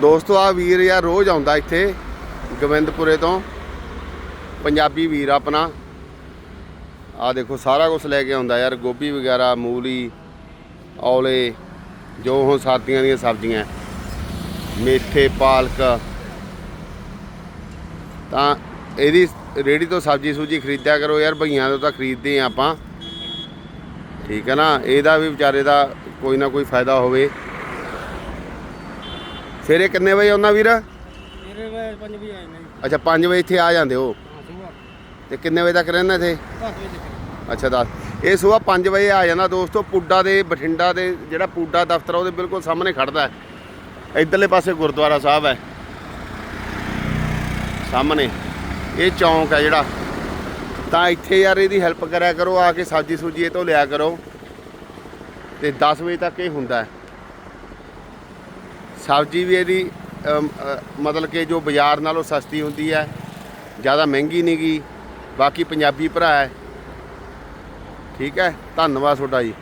ਦੋਸਤੋ ਆ ਵੀਰ ਯਾਰ ਰੋਜ਼ ਆਉਂਦਾ ਇੱਥੇ, ਗੋਬਿੰਦਪੁਰੇ ਤੋਂ। ਪੰਜਾਬੀ ਵੀਰ ਆਪਣਾ। ਆ ਦੇਖੋ, ਸਾਰਾ ਕੁਝ ਲੈ ਕੇ ਆਉਂਦਾ ਯਾਰ, ਗੋਭੀ ਵਗੈਰਾ, ਮੂਲੀ, ਔਲੇ, ਜੋ ਹੁਣ ਸਰਦੀਆਂ ਦੀਆਂ ਸਬਜ਼ੀਆਂ। ਮੇਥੇ, ਪਾਲਕ। ਤਾਂ ਇਹਦੀ ਰੇੜੀ ਤੋਂ ਸਬਜ਼ੀ ਸੂਜੀ ਖਰੀਦਿਆ ਕਰੋ ਯਾਰ ਭਈਆਂ ਤੋਂ ਤਾਂ ਖਰੀਦਦੇ ਆ ਆਪਾਂ। ਠੀਕ ਹੈ ਨਾ? ਇਹਦਾ ਵੀ ਵਿਚਾਰੇ ਦਾ ਕੋਈ ਨਾ ਕੋਈ ਫਾਇਦਾ ਹੋਵੇ। ਫਿਰ ਇਹ ਕਿੰਨੇ ਵਜੇ ਆਉਂਦਾ ਵੀਰ? ਮੇਰੇ ਵੇ ਪੰਜ ਵੀ ਆਏ ਨੇ ਅੱਛਾ 5 ਵਜੇ ਇੱਥੇ ਆ ਜਾਂਦੇ ਹੋ? ਤੇ ਕਿੰਨੇ ਵਜੇ ਤੱਕ ਰਹਿੰਦੇ ਇੱਥੇ? 10 ਵਜੇ ਤੱਕ ਅੱਛਾ ਦੱਸ। ਇਹ ਸਵੇਰ 5 ਵਜੇ ਆ ਜਾਂਦਾ ਦੋਸਤੋ ਪੁੱਡਾ ਦੇ ਬਠਿੰਡਾ ਦੇ ਜਿਹੜਾ ਪੁੱਡਾ ਦਫ਼ਤਰ ਆ ਉਹਦੇ ਬਿਲਕੁਲ ਸਾਹਮਣੇ ਖੜਦਾ ਹੈ। ਇਧਰਲੇ ਪਾਸੇ ਗੁਰਦੁਆਰਾ ਸਾਹਿਬ ਹੈ। ਸਾਹਮਣੇ। ਇਹ ਚੌਂਕ ਹੈ ਜਿਹੜਾ। ਤਾਂ ਇੱਥੇ ਯਾਰ ਇਹਦੀ ਹੈਲਪ ਕਰਿਆ ਕਰੋ ਆ ਕੇ ਸਬਜ਼ੀ ਸੂਜੀ ਇਹ ਤੋਂ ਲਿਆ ਕਰੋ। ਤੇ 10 ਵਜੇ ਤੱਕ ਇਹ ਹੁੰਦਾ ਹੈ। ਸਬਜ਼ੀ ਵੀ ਇਹਦੀ ਮਤਲਬ ਕਿ ਜੋ ਬਾਜ਼ਾਰ ਨਾਲੋਂ ਸਸਤੀ ਹੁੰਦੀ ਹੈ, ਜ਼ਿਆਦਾ ਮਹਿੰਗੀ ਨਹੀਂ ਗੀ, ਬਾਕੀ ਪੰਜਾਬੀ ਭਰਾ ਹੈ। ਠੀਕ ਹੈ, ਧੰਨਵਾਦ ਤੁਹਾਡਾ ਜੀ।